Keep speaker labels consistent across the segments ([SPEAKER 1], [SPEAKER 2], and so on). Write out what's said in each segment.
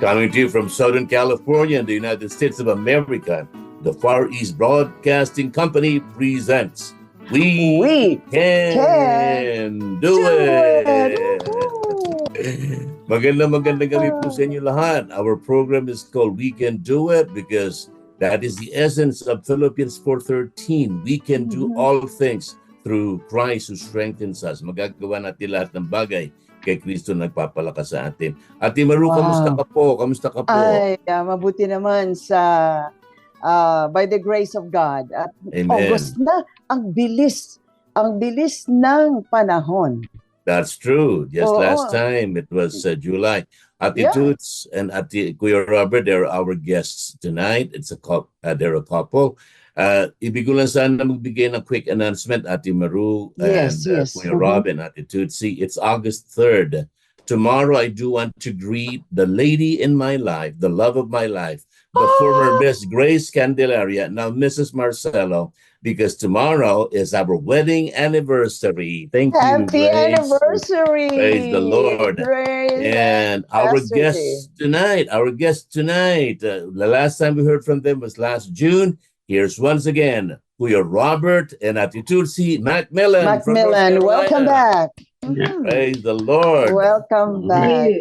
[SPEAKER 1] Coming to you from Southern California in the United States of America, the Far East Broadcasting Company presents We,
[SPEAKER 2] We
[SPEAKER 1] Can,
[SPEAKER 2] Can
[SPEAKER 1] Do,
[SPEAKER 2] Do
[SPEAKER 1] It!
[SPEAKER 2] It!
[SPEAKER 1] Magandang magandang gabi po sa inyo lahat. Our program is called We Can Do It because that is the essence of Philippians 4.13. We can do
[SPEAKER 2] Mhm.
[SPEAKER 1] all things through Christ who strengthens us. Magagawa natin lahat ng bagay kay Kristo nagpapalakas sa atin. Ate Maru,
[SPEAKER 2] Wow.
[SPEAKER 1] kamusta ka po? Kamusta ka po?
[SPEAKER 2] Ay, ah, mabuti naman sa ah, by the grace of God. At
[SPEAKER 1] Amen.
[SPEAKER 2] August na, ang bilis, ang bilis ng panahon.
[SPEAKER 1] That's true. Just
[SPEAKER 2] Oo.
[SPEAKER 1] last time it was uh, July. Ate
[SPEAKER 2] Yeah.
[SPEAKER 1] And Ate Kuya Robert, they're our guests tonight. It's a cou- uh, they're a couple. Uh, lang sana magbigay ng quick announcement, Ate Maru
[SPEAKER 2] Yes,
[SPEAKER 1] and uh,
[SPEAKER 2] yes.
[SPEAKER 1] Kuya
[SPEAKER 2] Mhm.
[SPEAKER 1] Rob and Ate Tootsie. It's August 3rd. Tomorrow, I do want to greet the lady in my life, the love of my life, the
[SPEAKER 2] Oh!
[SPEAKER 1] former Miss Grace Candelaria, now Mrs. Marcelo, because tomorrow is our wedding anniversary. Thank you.
[SPEAKER 2] Happy anniversary!
[SPEAKER 1] Praise the Lord.
[SPEAKER 2] Praise
[SPEAKER 1] And our guests tonight, our guests tonight, uh, the last time we heard from them was last June. Here's once again, Kuya Robert and Ati Tulsi Macmillan.
[SPEAKER 2] Macmillan, welcome back.
[SPEAKER 1] Praise the Lord.
[SPEAKER 2] Welcome back.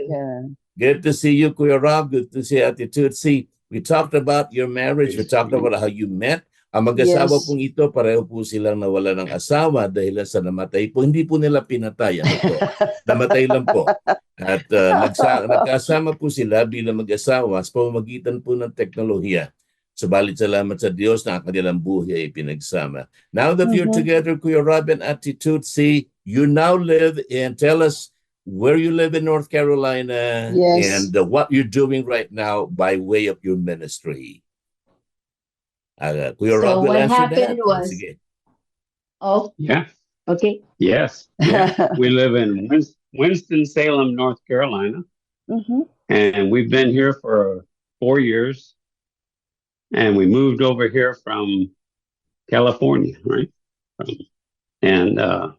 [SPEAKER 1] Good to see you, Kuya Rob. Good to see Ati Tutsi. We talked about your marriage. We talked about how you met. Ang mag-asawa
[SPEAKER 2] Yes.
[SPEAKER 1] pong ito, pareho po silang nawala ng asawa dahil sa namatay po. Hindi po nila pinatay. Ano po? namatay lang po. At uh, nagsa- nagkasama po sila bilang mag-asawa sa pamamagitan po ng teknolohiya. Subalit salamat sa Diyos na ang kanilang buhay ay pinagsama. Now that you're
[SPEAKER 2] Mhm.
[SPEAKER 1] together, Kuya Robin Attitude Tutsi, you now live and tell us where you live in North Carolina
[SPEAKER 2] Yes.
[SPEAKER 1] and uh, what you're doing right now by way of your ministry. Uh, Kuya
[SPEAKER 3] So
[SPEAKER 1] Rob will
[SPEAKER 3] what
[SPEAKER 1] answer
[SPEAKER 3] happened
[SPEAKER 1] that.
[SPEAKER 3] was-
[SPEAKER 1] Sige.
[SPEAKER 3] Oh,
[SPEAKER 4] Yeah.
[SPEAKER 3] okay.
[SPEAKER 4] Yes. Yeah. we live in Winston Salem, North Carolina,
[SPEAKER 2] mhm.
[SPEAKER 4] and we've been here for four years. And we moved over here from California, right? And uh,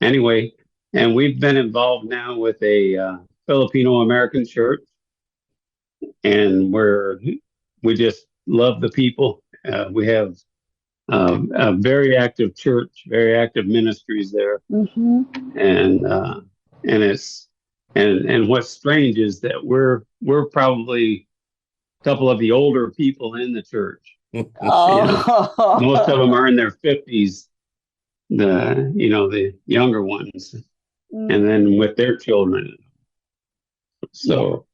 [SPEAKER 4] anyway, and we've been involved now with a uh, Filipino American church, and we're we just love the people. Uh, we have um, a very active church, very active ministries there
[SPEAKER 2] Mhm.
[SPEAKER 4] and uh, and it's and and what's strange is that we're we're probably couple of the older people in the church.
[SPEAKER 2] Oh.
[SPEAKER 4] Most of them are in their fifties. The you know the younger ones,
[SPEAKER 2] Mm.
[SPEAKER 4] and then with their children. So,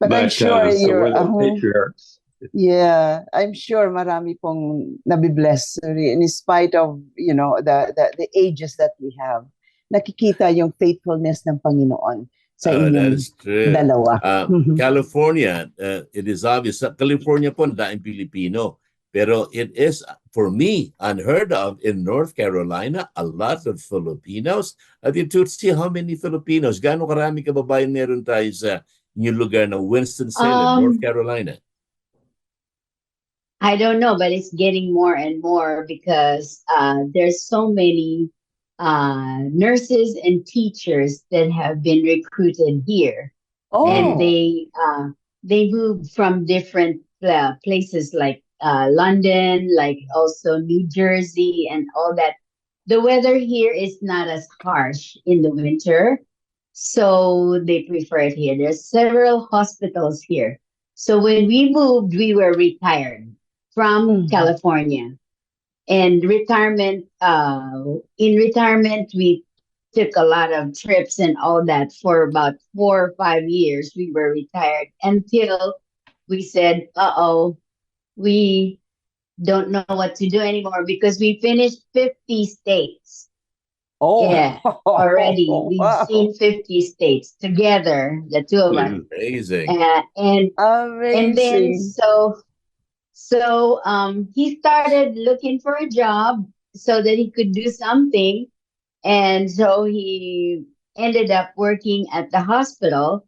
[SPEAKER 2] But, I'm sure
[SPEAKER 4] uh, so
[SPEAKER 2] you're,
[SPEAKER 4] we're the
[SPEAKER 2] uh-huh.
[SPEAKER 4] patriarchs.
[SPEAKER 2] Yeah, I'm sure marami pong nabibless in spite of, you know, the, the the ages that we have. Nakikita yung faithfulness ng Panginoon sa
[SPEAKER 1] Uh,
[SPEAKER 2] inyong
[SPEAKER 1] true.
[SPEAKER 2] dalawa.
[SPEAKER 1] Uh. California, uh, it is obvious. Sa California po, daing Pilipino. Pero it is, for me, unheard of in North Carolina, a lot of Filipinos. At you to see how many Filipinos, gaano karami kababayan meron tayo sa inyong lugar na Winston-Salem,
[SPEAKER 3] Um,
[SPEAKER 1] North Carolina.
[SPEAKER 3] I don't know, but it's getting more and more because uh, there's so many uh, nurses and teachers that have been recruited here,
[SPEAKER 2] Oh,
[SPEAKER 3] and they uh, they moved from different uh, places like uh, London, like also New Jersey, and all that. The weather here is not as harsh in the winter, so they prefer it here. There's several hospitals here. So when we moved, we were retired from
[SPEAKER 2] Mhm.
[SPEAKER 3] California. And retirement, uh, in retirement, we took a lot of trips and all that for about four or five years. We were retired until we said, uh oh, we don't know what to do anymore because we finished 50 states
[SPEAKER 2] oh.
[SPEAKER 3] yeah, already. We've seen 50 states together, the two of us.
[SPEAKER 1] Amazing.
[SPEAKER 3] Uh, and and then
[SPEAKER 2] Amazing.
[SPEAKER 3] so So um, he started looking for a job so that he could do something. And so he ended up working at the hospital.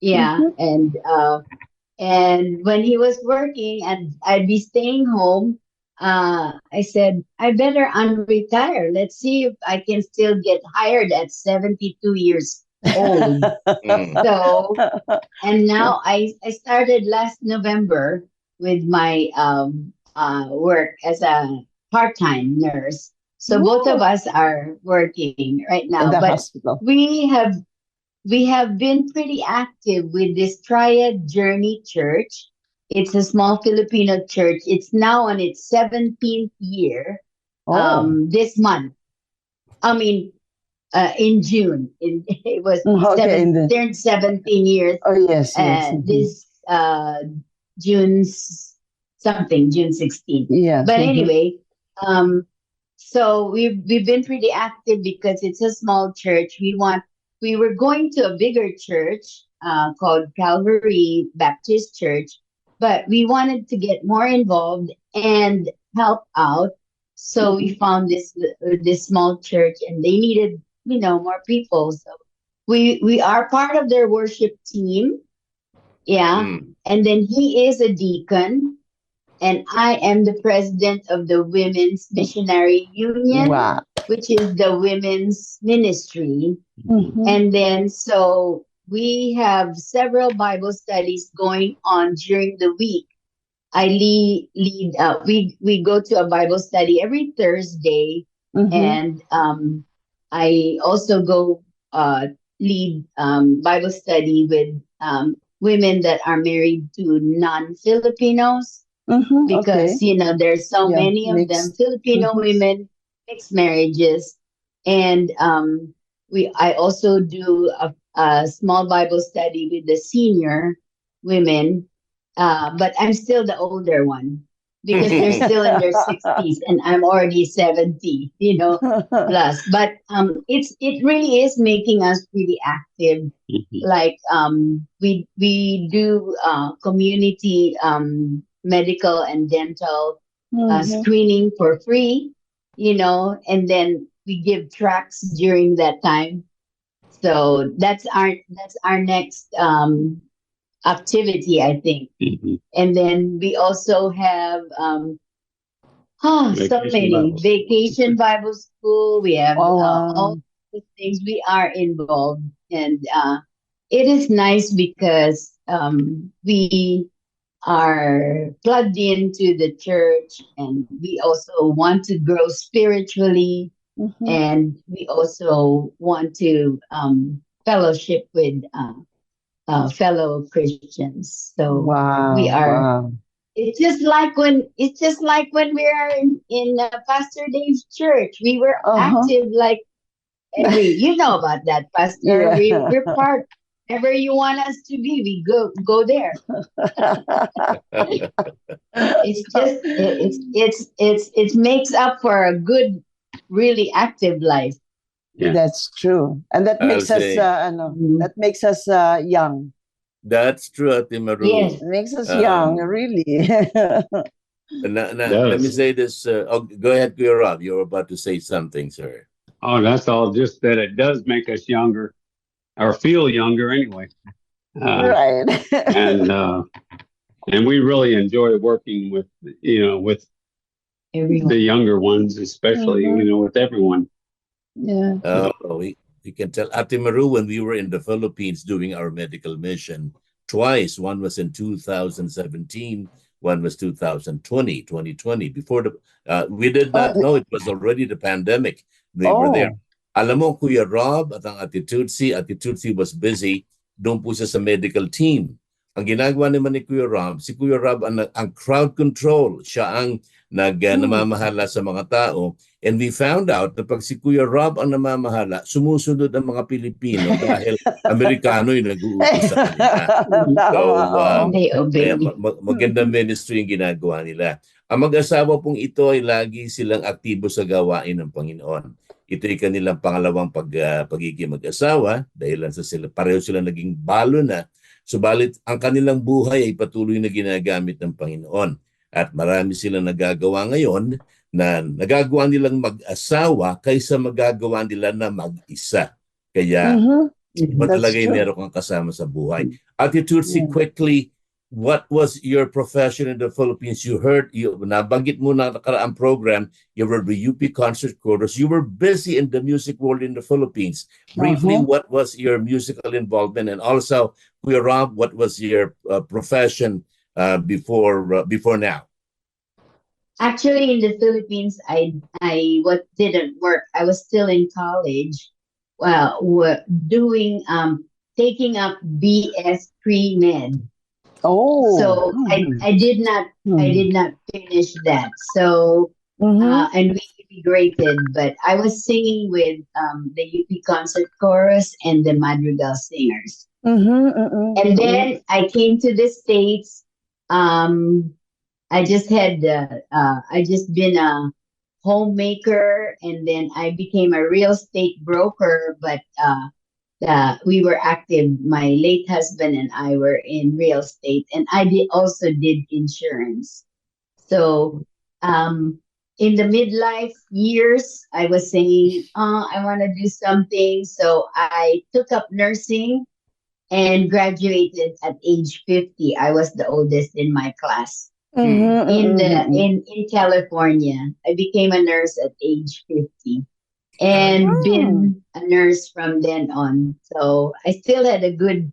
[SPEAKER 3] Yeah. And uh, and when he was working and I'd be staying home, uh, I said, I better unretire. Let's see if I can still get hired at 72 years old.
[SPEAKER 1] Mm.
[SPEAKER 3] so and now I, I started last November with my um, uh, work as a part-time nurse. So both of us are working right now, but
[SPEAKER 2] hospital.
[SPEAKER 3] we have we have been pretty active with this Triad Journey Church. It's a small Filipino church. It's now on its 17th year
[SPEAKER 2] Oh,
[SPEAKER 3] um, this month. I mean, uh, in June. In, it was
[SPEAKER 2] Mm, okay,
[SPEAKER 3] seven,
[SPEAKER 2] the-
[SPEAKER 3] turned 17 years
[SPEAKER 2] oh yes, yes.
[SPEAKER 3] and
[SPEAKER 2] mhm.
[SPEAKER 3] this uh June something June 16th.
[SPEAKER 2] yeah.
[SPEAKER 3] But
[SPEAKER 2] mhm.
[SPEAKER 3] anyway, um so we've we've been pretty active because it's a small church. We want we were going to a bigger church uh called Calvary Baptist Church, but we wanted to get more involved and help out. So we found this this small church and they needed, you know, more people. So we we are part of their worship team. Yeah.
[SPEAKER 1] Mm.
[SPEAKER 3] And then he is a deacon, and I am the president of the Women's Missionary Union,
[SPEAKER 2] Wow.
[SPEAKER 3] which is the women's ministry.
[SPEAKER 2] Mhm.
[SPEAKER 3] And then so we have several Bible studies going on during the week. I lead, lead uh, we, we go to a Bible study every Thursday
[SPEAKER 2] Mhm.
[SPEAKER 3] and um, I also go uh, lead um, Bible study with um, women that are married to non-Filipinos
[SPEAKER 2] Mhm,
[SPEAKER 3] because
[SPEAKER 2] okay.
[SPEAKER 3] you know there's so
[SPEAKER 2] Yeah,
[SPEAKER 3] many of them
[SPEAKER 2] mixed.
[SPEAKER 3] Filipino
[SPEAKER 2] Mhm.
[SPEAKER 3] women mixed marriages, and um, we I also do a, a small Bible study with the senior women, uh, but I'm still the older one because they're still in their 60s and I'm already 70, you know, plus. But um, it's it really is making us really active.
[SPEAKER 4] Mhm.
[SPEAKER 3] Like um, we we do uh, community um, medical and dental uh,
[SPEAKER 2] Mhm.
[SPEAKER 3] screening for free, you know, and then we give tracks during that time. So that's our that's our next um, activity, I think.
[SPEAKER 4] Mhm.
[SPEAKER 3] And then we also have um, oh, so
[SPEAKER 4] Vacation
[SPEAKER 3] many
[SPEAKER 4] Bible School.
[SPEAKER 3] vacation Bible school. We have
[SPEAKER 2] Oh,
[SPEAKER 3] uh,
[SPEAKER 2] wow.
[SPEAKER 3] all the things we are involved, and uh, it is nice because um, we are plugged into the church, and we also want to grow spiritually,
[SPEAKER 2] Mhm.
[SPEAKER 3] and we also want to um, fellowship with uh, uh, fellow Christians. So
[SPEAKER 2] Wow.
[SPEAKER 3] we are-
[SPEAKER 2] wow.
[SPEAKER 3] it's just like when it's just like when we are in in uh, Pastor Dave's church. We were
[SPEAKER 2] Uh-huh.
[SPEAKER 3] active like every. You know about that, Pastor.
[SPEAKER 2] Yeah.
[SPEAKER 3] We, we're part. Wherever you want us to be, we go go there. It's just it, it's it's it's it makes up for a good, really active life.
[SPEAKER 4] Yeah.
[SPEAKER 2] That's true. And that
[SPEAKER 1] I'll
[SPEAKER 2] makes us
[SPEAKER 1] say-
[SPEAKER 2] uh, ano,
[SPEAKER 3] Mhm.
[SPEAKER 2] that makes us uh, young.
[SPEAKER 1] That's true, Ate Maru.
[SPEAKER 3] Yes.
[SPEAKER 2] It makes us
[SPEAKER 1] Um,
[SPEAKER 2] young, really.
[SPEAKER 1] Na, na, let me say this. Uh, oh, go ahead, Kuya Rob. You're about to say something, sir.
[SPEAKER 4] Oh, that's all. Just that it does make us younger, or feel younger anyway. Uh,
[SPEAKER 2] right.
[SPEAKER 4] and uh, and we really enjoy working with you know with
[SPEAKER 3] Everyone.
[SPEAKER 4] the younger ones, especially
[SPEAKER 2] Mhm.
[SPEAKER 4] you know with everyone.
[SPEAKER 2] Yeah.
[SPEAKER 1] Uh, we, we can tell Ate Maru when we were in the Philippines doing our medical mission twice. One was in 2017, one was 2020, 2020. Before the, uh, we did not
[SPEAKER 2] Oh.
[SPEAKER 1] know it was already the pandemic. They were
[SPEAKER 2] Oh.
[SPEAKER 1] there. Alam mo, Kuya Rob at ang Tutsi, Ate Tutsi was busy doon po siya sa medical team. Ang ginagawa naman ni Kuya Rob, si Kuya Rob ang, ang crowd control. Siya ang nag, uh, namamahala sa mga tao. And we found out na pag si Kuya Rob ang namamahala, sumusunod ang mga Pilipino dahil Amerikano yung nag-uutos sa kanila. So, um. Kaya ma- ma- magandang ministry yung ginagawa nila. Ang mag-asawa pong ito ay lagi silang aktibo sa gawain ng Panginoon. Ito ay kanilang pangalawang pag, ah, pagiging mag-asawa dahil sa sila, pareho sila naging balo na. Subalit, ang kanilang buhay ay patuloy na ginagamit ng Panginoon. At marami silang nagagawa ngayon na nagagawa nilang mag-asawa kaysa magagawa nila na mag-isa. Kaya
[SPEAKER 2] Mhm.
[SPEAKER 1] talaga yung
[SPEAKER 2] true.
[SPEAKER 1] meron kang kasama sa buhay. Tutsi,
[SPEAKER 2] Yeah.
[SPEAKER 1] quickly, what was your profession in the Philippines? You heard, you, nabanggit mo na nakaraang program, you were the UP Concert Chorus. You were busy in the music world in the Philippines. Briefly,
[SPEAKER 2] Uh-huh.
[SPEAKER 1] what was your musical involvement? And also, Kuya Rob, what was your uh, profession uh, before uh, before now?
[SPEAKER 3] Actually, in the Philippines, I I what didn't work. I was still in college, well, wa- doing um taking up BS pre med.
[SPEAKER 2] Oh.
[SPEAKER 3] So I
[SPEAKER 2] Mhm.
[SPEAKER 3] I did not I
[SPEAKER 2] Mhm.
[SPEAKER 3] did not finish that. So
[SPEAKER 2] Mhm.
[SPEAKER 3] uh, and we immigrated, but I was singing with um the UP Concert Chorus and the Madrigal Singers.
[SPEAKER 2] Mhm, mhm,
[SPEAKER 3] And
[SPEAKER 2] mhm.
[SPEAKER 3] then I came to the States. Um, I just had, uh, uh, I just been a homemaker and then I became a real estate broker, but, uh, we were active. My late husband and I were in real estate and I did also did insurance. So, um, in the midlife years, I was saying, oh, I want to do something. So I took up nursing and graduated at age 50. I was the oldest in my class.
[SPEAKER 2] Mhm,
[SPEAKER 3] In the
[SPEAKER 2] mhm.
[SPEAKER 3] in in California, I became a nurse at age 50 and
[SPEAKER 2] Oh.
[SPEAKER 3] been a nurse from then on. So I still had a good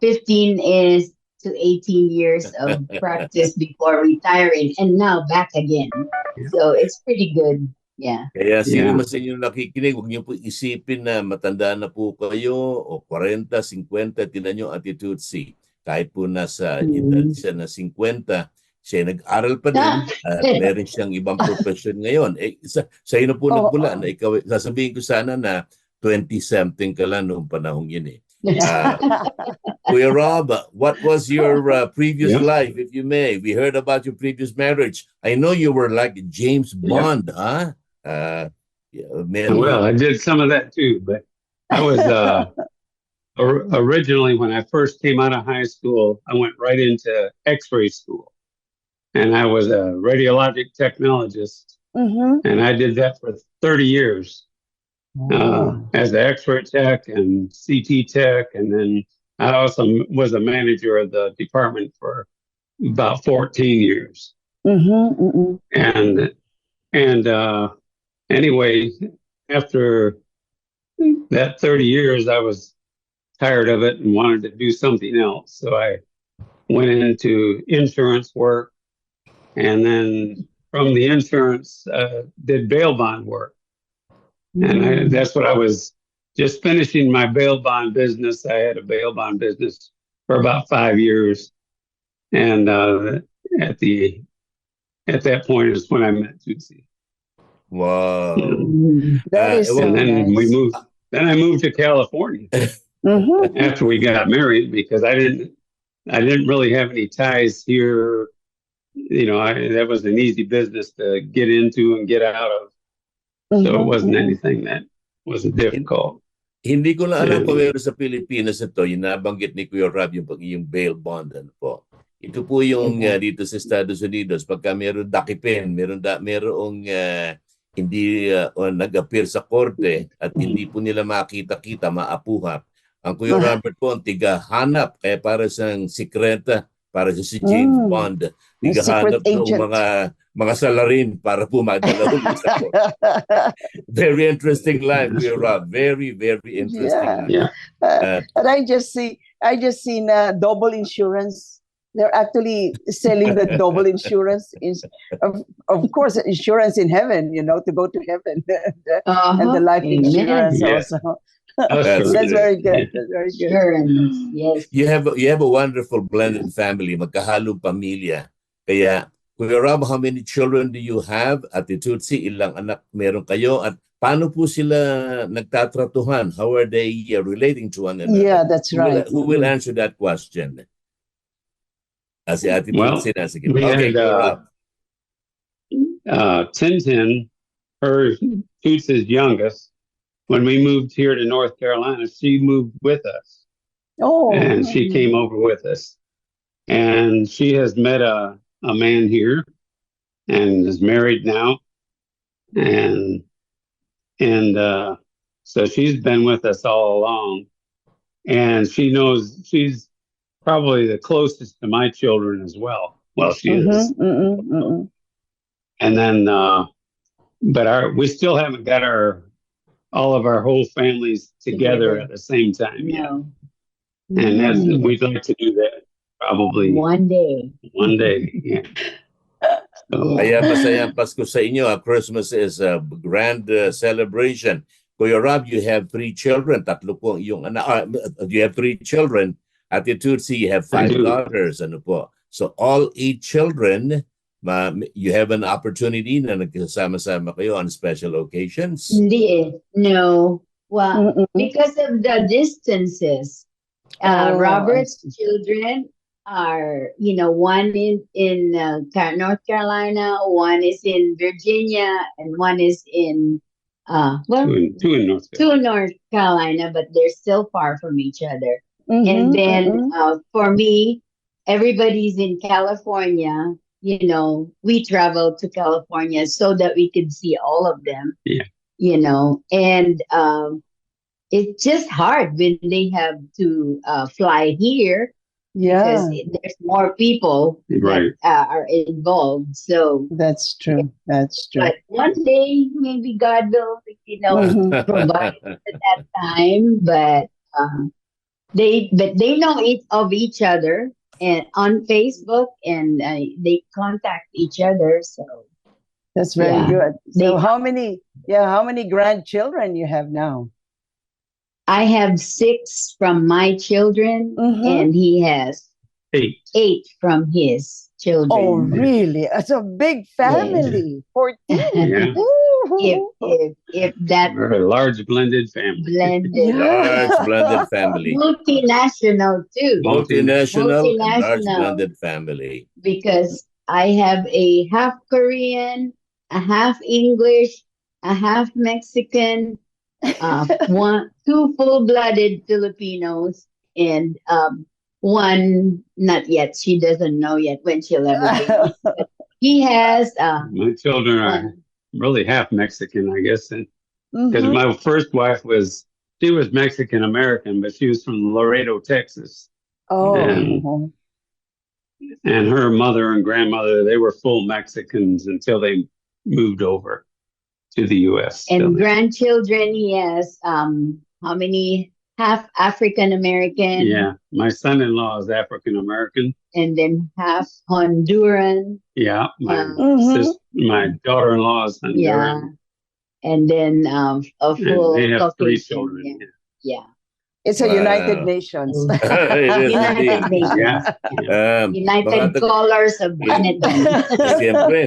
[SPEAKER 3] 15 is to 18 years of practice before retiring and now back again. So it's pretty good. Yeah.
[SPEAKER 1] Kaya sino
[SPEAKER 4] Yeah.
[SPEAKER 1] man sa inyo nakikinig, huwag niyo po isipin na matanda na po kayo o 40, 50, tinan niyo attitude si. Kahit po nasa edad
[SPEAKER 3] Mm.
[SPEAKER 1] siya na 50, siya nag-aral pa din
[SPEAKER 3] Ah.
[SPEAKER 1] at meron siyang ibang profession ngayon. Eh, sa, sa na po
[SPEAKER 2] Oo,
[SPEAKER 1] nagmula
[SPEAKER 2] oo.
[SPEAKER 1] na ikaw, sasabihin ko sana na 20-something ka lang noong panahong yun eh. Ah, Kuya Rob, what was your uh, previous
[SPEAKER 4] Yeah.
[SPEAKER 1] life, if you may? We heard about your previous marriage. I know you were like James
[SPEAKER 4] Yeah.
[SPEAKER 1] Bond, huh? Uh, yeah, man,
[SPEAKER 4] Well, I did some of that too, but I was uh, or- originally when I first came out of high school, I went right into X-ray school, and I was a radiologic technologist,
[SPEAKER 2] Mhm.
[SPEAKER 4] and I did that for 30 years uh, as an X-ray tech and CT tech, and then I also was a manager of the department for about 14 years.
[SPEAKER 2] Mhm, mhm.
[SPEAKER 4] and and uh anyway after that 30 years i was tired of it and wanted to do something else so i went into insurance work and then from the insurance uh, did bail bond work. And I, that's what i was just finishing my bail bond business. I had a bail bond business for about five years. And uh, at the at that point is when i met Tootsie.
[SPEAKER 1] wow.
[SPEAKER 2] That
[SPEAKER 1] Uh,
[SPEAKER 2] so
[SPEAKER 4] and then we moved then i moved to california.
[SPEAKER 2] Mhm.
[SPEAKER 4] after we got married because i didn't i didn't really have any ties here you know I, that was an easy business to get into and get out of so it wasn't
[SPEAKER 2] mhm.
[SPEAKER 4] anything that wasn't difficult
[SPEAKER 1] Hindi ko na alam
[SPEAKER 4] Yeah.
[SPEAKER 1] kung meron sa Pilipinas ito, yung nabanggit ni Kuya Rob, yung, pag- yung bail bond. Ano po. Ito po yung uh, dito sa Estados Unidos, pagka meron dakipin, meron, da, merong uh, hindi uh, nag-appear sa korte at hindi po nila makita-kita, maapuhap. Ang Kuya. Robert po, ang tigahanap, kaya para sa sikreta, para sa si James
[SPEAKER 2] Mm.
[SPEAKER 1] Bond,
[SPEAKER 2] secret
[SPEAKER 1] ng
[SPEAKER 2] agent.
[SPEAKER 1] mga mga salarin para po madala ulit sa. Very interesting life, Rob. Very, very interesting
[SPEAKER 2] Yeah.
[SPEAKER 1] life.
[SPEAKER 4] yeah
[SPEAKER 1] Uh,
[SPEAKER 2] and I just see, I just seen uh, double insurance. They're actually selling the double insurance. Ins- of, of course, insurance in heaven, you know, to go to heaven, and the life
[SPEAKER 3] Amen.
[SPEAKER 2] insurance
[SPEAKER 4] Yeah.
[SPEAKER 2] also.
[SPEAKER 1] That's
[SPEAKER 2] That's very good. That's very good.
[SPEAKER 3] Insurance. Yes.
[SPEAKER 1] you have you have a wonderful blended family, magkahalong pamilya. Kaya, Kuya Rob, how many children do you have? At Tutsi, ilang anak meron kayo? At paano po sila nagtatratuhan? How are they uh, relating to one another?
[SPEAKER 2] Yeah, that's
[SPEAKER 1] Who will,
[SPEAKER 2] right.
[SPEAKER 1] who will answer that question? Ah, si Ate
[SPEAKER 4] Well,
[SPEAKER 1] Tutsi na. Sige.
[SPEAKER 4] we
[SPEAKER 1] Okay,
[SPEAKER 4] had, uh,
[SPEAKER 1] Rob.
[SPEAKER 4] uh tintin her Toots' youngest when we moved here to north carolina she moved with us
[SPEAKER 2] Oh,
[SPEAKER 4] and she came over with us and she has met a, a man here and is married now. And and uh, so she's been with us all along, and she knows she's probably the closest to my children as well. Well, she is.
[SPEAKER 2] Mhm, mm-mm, mm-mm.
[SPEAKER 4] And then, uh, but our we still haven't got our all of our whole families together,
[SPEAKER 3] Together.
[SPEAKER 4] at the same time yet.
[SPEAKER 3] No.
[SPEAKER 4] And that's, we'd like to do that probably
[SPEAKER 3] One day.
[SPEAKER 4] one day. Yeah. So,
[SPEAKER 1] Kaya masayang Pasko sa inyo. ah. Christmas is a grand uh, celebration. Kuya Rob, you have three children. Tatlo po ang iyong anak. ah, you have three children. At the Tutsi, you have five
[SPEAKER 4] do.
[SPEAKER 1] daughters. Ano po? So all eight children, ma, you have an opportunity na nagkasama-sama kayo on special occasions.
[SPEAKER 3] Hindi eh. No. Well,
[SPEAKER 2] Mm-mm.
[SPEAKER 3] because of the distances. Uh,
[SPEAKER 2] Oh,
[SPEAKER 3] Robert's children are, you know, one in in uh, North Carolina, one is in Virginia, and one is in uh, well,
[SPEAKER 4] two in, two in North Carolina.
[SPEAKER 3] two in North Carolina, but they're still far from each other.
[SPEAKER 2] Mhm,
[SPEAKER 3] And then
[SPEAKER 2] mhm.
[SPEAKER 3] uh, for me, everybody's in California. You know, we travel to California so that we could see all of them.
[SPEAKER 4] Yeah.
[SPEAKER 3] You know, and um, it's just hard when they have to uh, fly here
[SPEAKER 2] Yeah,
[SPEAKER 3] because there's more people
[SPEAKER 4] Right.
[SPEAKER 3] that uh, are involved. So,
[SPEAKER 2] that's true. That's true.
[SPEAKER 3] but one day maybe God will, you know,
[SPEAKER 2] Mhm.
[SPEAKER 3] provide at that time, but um, they but they know each of each other and on Facebook and uh, they contact each other. So
[SPEAKER 2] That's very
[SPEAKER 3] Yeah.
[SPEAKER 2] good. So
[SPEAKER 3] They-
[SPEAKER 2] how many, yeah, how many grandchildren you have now?
[SPEAKER 3] I have six from my children,
[SPEAKER 2] Mhm.
[SPEAKER 3] and he has
[SPEAKER 4] Eight.
[SPEAKER 3] eight from his children.
[SPEAKER 2] Oh, really? It's a big family. 14.
[SPEAKER 4] Yeah.
[SPEAKER 3] If if if that
[SPEAKER 4] We're a large blended family.
[SPEAKER 3] blended
[SPEAKER 1] Large blended family.
[SPEAKER 3] multinational too.
[SPEAKER 1] Multinational, and large blended family.
[SPEAKER 3] because I have a half Korean, a half English, a half Mexican, uh, one, two full-blooded Filipinos, and um, one not yet. She doesn't know yet when she'll ever be. He has. Uh,
[SPEAKER 4] My children
[SPEAKER 3] uh,
[SPEAKER 4] are really half Mexican, I guess, because
[SPEAKER 2] Mhm.
[SPEAKER 4] my first wife was she was Mexican American, but she was from Laredo, Texas,
[SPEAKER 2] Oh,
[SPEAKER 4] And-
[SPEAKER 2] mhm.
[SPEAKER 4] and her mother and grandmother they were full Mexicans until they moved over to the U.S.
[SPEAKER 3] And grandchildren. He has um, how many? Half African American,
[SPEAKER 4] yeah, my son-in-law is African American.
[SPEAKER 3] and then half Honduran.
[SPEAKER 4] Yeah, my
[SPEAKER 3] Uh,
[SPEAKER 2] Mhm.
[SPEAKER 4] my daughter-in-law is
[SPEAKER 3] Yeah.
[SPEAKER 4] Honduran.
[SPEAKER 3] And then um, a
[SPEAKER 4] And
[SPEAKER 3] full
[SPEAKER 4] they have three
[SPEAKER 3] Caucasian,
[SPEAKER 4] children.
[SPEAKER 3] Yeah. yeah.
[SPEAKER 2] It's a
[SPEAKER 1] Wow.
[SPEAKER 2] United Nations.
[SPEAKER 3] United. Nations.
[SPEAKER 4] Yeah.
[SPEAKER 1] Um,
[SPEAKER 3] United Colors of Unity.
[SPEAKER 1] Siyempre,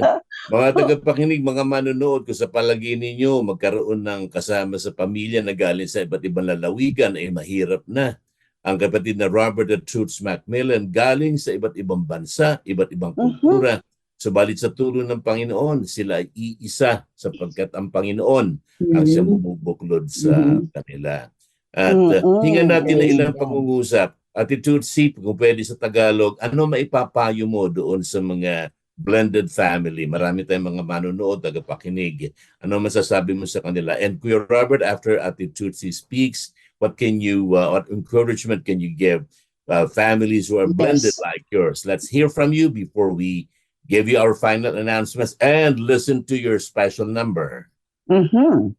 [SPEAKER 1] mga tagapakinig, mga manonood, kung sa palagi ninyo magkaroon ng kasama sa pamilya na galing sa iba't ibang lalawigan ay mahirap na. Ang kapatid na Robert at Toots Macmillan galing sa iba't ibang bansa, iba't ibang kultura. Subalit sa tulong ng Panginoon, sila ay iisa sapagkat ang Panginoon ang siya
[SPEAKER 3] Mhm.
[SPEAKER 1] bumubuklod sa
[SPEAKER 3] Mhm.
[SPEAKER 1] kanila. At uh,
[SPEAKER 2] Mm-mm.
[SPEAKER 1] hingan natin na
[SPEAKER 3] Praise
[SPEAKER 1] ilang pangungusap. Attitude C, kung pwede sa Tagalog, ano maipapayo mo doon sa mga blended family? Marami tayong mga manonood, tagapakinig. Ano masasabi mo sa kanila? And Kuya Robert, after Attitude C speaks, what can you, uh, what encouragement can you give uh, families who are blended
[SPEAKER 3] Yes.
[SPEAKER 1] like yours? Let's hear from you before we give you our final announcements and listen to your special number.
[SPEAKER 2] Mhm.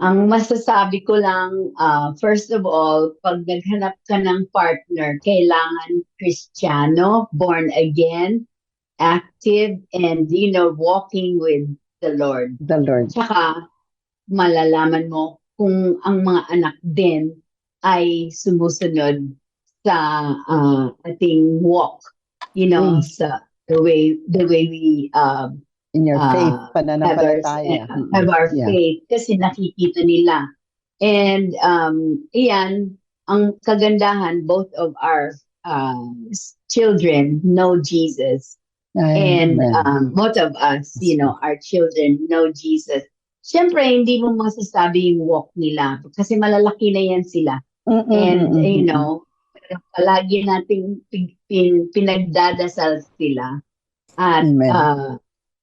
[SPEAKER 3] Ang masasabi ko lang, uh, first of all, pag naghanap ka ng partner, kailangan Kristiyano, born again, active, and, you know, walking with the Lord.
[SPEAKER 2] The Lord.
[SPEAKER 3] Tsaka, malalaman mo kung ang mga anak din ay sumusunod sa ah, ating walk, you know,
[SPEAKER 2] Mm.
[SPEAKER 3] sa the way the way we um
[SPEAKER 2] In your
[SPEAKER 3] Ah,
[SPEAKER 2] faith,
[SPEAKER 3] have our,
[SPEAKER 2] pananampalataya.
[SPEAKER 3] have our
[SPEAKER 2] Yeah.
[SPEAKER 3] faith kasi nakikita nila. And um, iyan, ang kagandahan, both of our um, children know Jesus. And
[SPEAKER 2] Amen.
[SPEAKER 3] um, both of us, you know, our children know Jesus. Siyempre, hindi mo masasabi yung walk nila kasi malalaki na yan sila.
[SPEAKER 2] Mm-mm,
[SPEAKER 3] And,
[SPEAKER 2] mm-mm,
[SPEAKER 3] you know, palagi nating pin, pin, pinagdadasal sila. At
[SPEAKER 2] Amen.
[SPEAKER 3] uh,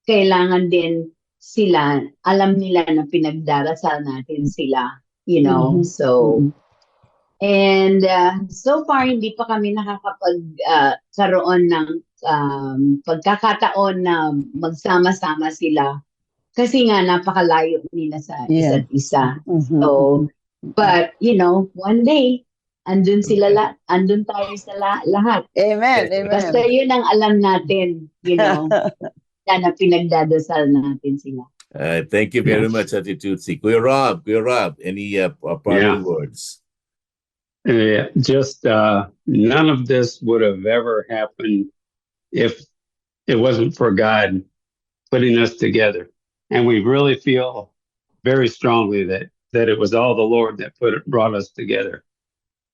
[SPEAKER 3] kailangan din sila, alam nila na pinagdarasal natin sila, you know.
[SPEAKER 2] Mhm.
[SPEAKER 3] So, and uh, so far, hindi pa kami nakakapag uh, ng um, pagkakataon na magsama-sama sila. Kasi nga, napakalayo nila sa
[SPEAKER 2] Yeah.
[SPEAKER 3] isa't isa.
[SPEAKER 2] Mhm.
[SPEAKER 3] So, but, you know, one day, andun sila la, andun tayo sa la, lahat.
[SPEAKER 2] Amen.
[SPEAKER 3] Basta
[SPEAKER 2] Amen.
[SPEAKER 3] yun ang alam natin, you know, na, na pinagdadasal natin sila.
[SPEAKER 1] Uh, thank you very
[SPEAKER 4] Yes.
[SPEAKER 1] much, Ati Tutsi. Kuya Rob, Kuya Rob, any uh, uh, parting
[SPEAKER 4] Yeah.
[SPEAKER 1] words?
[SPEAKER 4] Yeah, just uh, none of this would have ever happened if it wasn't for God putting us together. And we really feel very strongly that that it was all the Lord that put it, brought us together.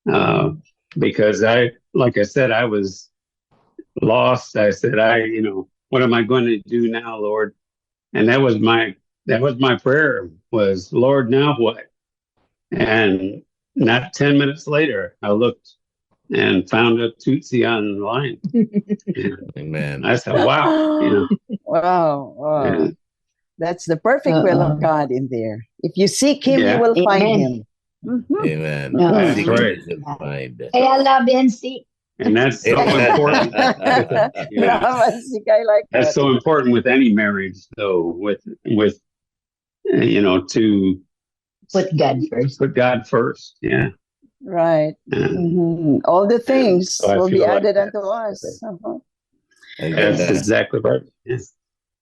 [SPEAKER 4] Uh, because I, like I said, I was lost. I said, I, you know, what am I going to do now, Lord? And that was my that was my prayer was, Lord, now what? And not 10 minutes later, I looked and found a Tootsie online. and
[SPEAKER 1] Amen.
[SPEAKER 4] I said, wow, you know,
[SPEAKER 2] Wow. wow.
[SPEAKER 4] Yeah.
[SPEAKER 2] That's the perfect will
[SPEAKER 3] Uh-uh.
[SPEAKER 2] of God in there. If you seek Him,
[SPEAKER 4] Yeah.
[SPEAKER 2] you will find
[SPEAKER 3] Amen.
[SPEAKER 2] Him. Mhm.
[SPEAKER 1] Amen.
[SPEAKER 3] Yeah.
[SPEAKER 1] I
[SPEAKER 4] That's
[SPEAKER 1] think
[SPEAKER 4] right.
[SPEAKER 1] we shall find.
[SPEAKER 3] Kaya love and see.
[SPEAKER 4] And that's so important. Yeah.
[SPEAKER 2] Naman si Kay like
[SPEAKER 4] That's so important with any marriage, though, with, with, you know, to
[SPEAKER 3] Put God first.
[SPEAKER 4] put God first. Yeah.
[SPEAKER 2] Right.
[SPEAKER 4] And
[SPEAKER 2] Mhm. All the things
[SPEAKER 4] So
[SPEAKER 2] will be
[SPEAKER 4] feel like
[SPEAKER 2] added unto us. Uh-huh.
[SPEAKER 4] That's exactly right. Yes.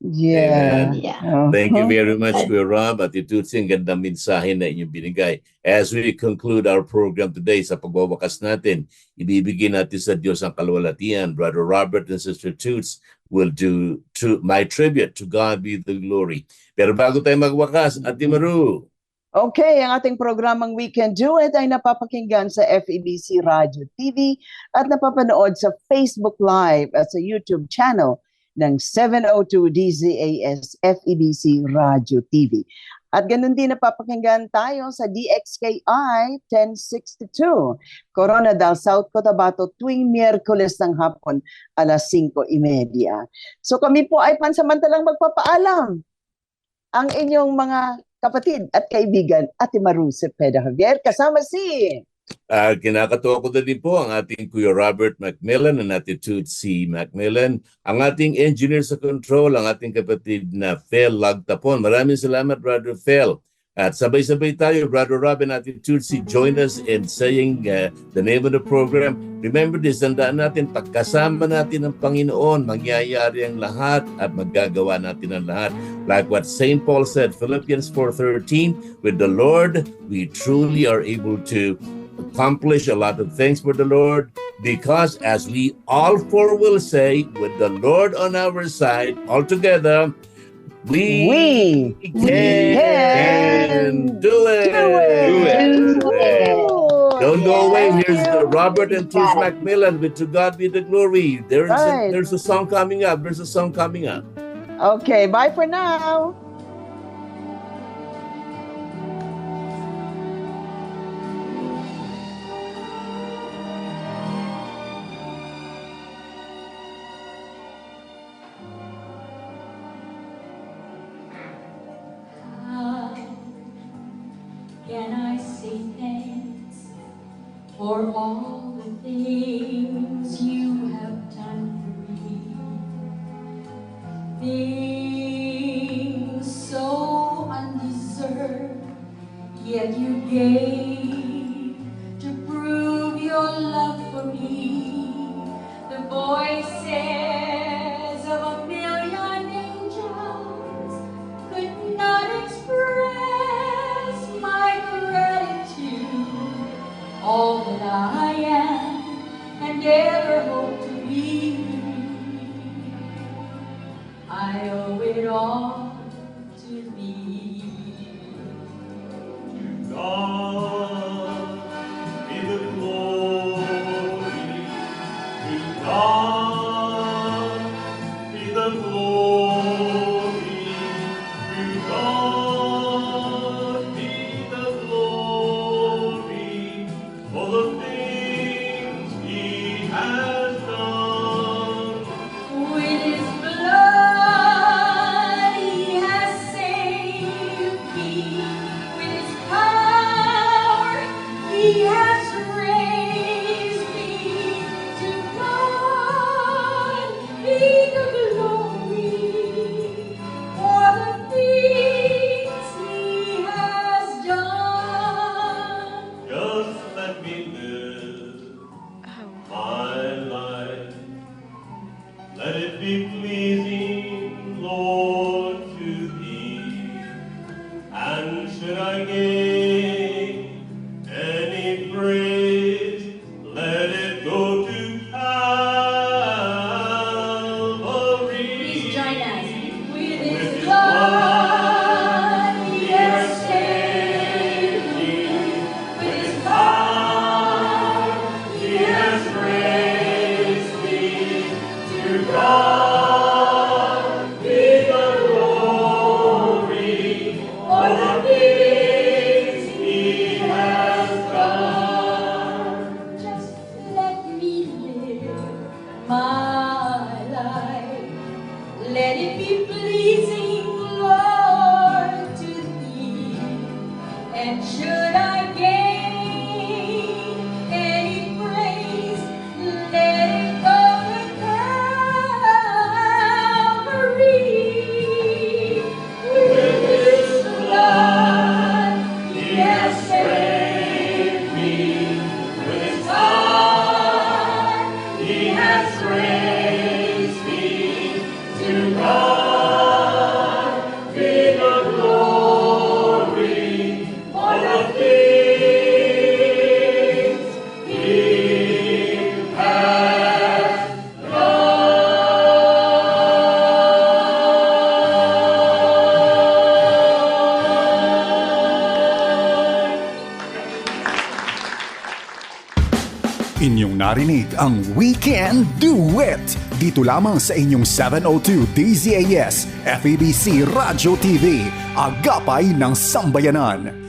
[SPEAKER 2] Yeah.
[SPEAKER 3] Yeah.
[SPEAKER 1] Thank you
[SPEAKER 2] Uh-huh.
[SPEAKER 1] very much, Kuya Rob at Tutsi. Ang gandang mensahe na inyong binigay. As we conclude our program today sa pagwawakas natin, ibibigay natin sa Diyos ang kalwalatian. Brother Robert and Sister Toots will do to my tribute to God be the glory. Pero bago tayo magwakas, Ate Maru,
[SPEAKER 2] Okay, ang ating programang We Can Do It ay napapakinggan sa FEBC Radio TV at napapanood sa Facebook Live at sa YouTube channel ng 702 DZAS FEBC Radio TV. At ganun din napapakinggan tayo sa DXKI 1062, Coronadal, South Cotabato tuwing Miyerkules ng hapon alas 5.30. So kami po ay pansamantalang magpapaalam ang inyong mga kapatid at kaibigan, Ate Maru Cepeda Javier, kasama si...
[SPEAKER 1] Ah, kinakatuwa ko na din po ang ating Kuya Robert Macmillan and ating Tootsie Macmillan, ang ating engineer sa control, ang ating kapatid na Fel Lagtapon. Maraming salamat, Brother Fel. At sabay-sabay tayo, Brother Robin at Tootsie, join us in saying uh, the name of the program. Remember this, tandaan natin, pagkasama natin ang Panginoon, mangyayari ang lahat at magagawa natin ang lahat. Like what St. Paul said, Philippians 4.13, with the Lord, we truly are able to accomplish a lot of things for the Lord because as we all four will say, with the Lord on our side, all together, we,
[SPEAKER 2] We
[SPEAKER 1] can,
[SPEAKER 2] can
[SPEAKER 1] do it.
[SPEAKER 2] do it.
[SPEAKER 4] Do it.
[SPEAKER 3] Do it.
[SPEAKER 1] Don't go away. Here's the. Robert and Truth Macmillan with To God Be the Glory. There's
[SPEAKER 2] Right.
[SPEAKER 1] a, there's a song coming up. There's a song coming up.
[SPEAKER 2] Okay, bye for now.
[SPEAKER 5] For all the things you have done
[SPEAKER 6] ang Weekend Duet dito lamang sa inyong 702 DZAS FEBC Radio TV, agapay ng sambayanan.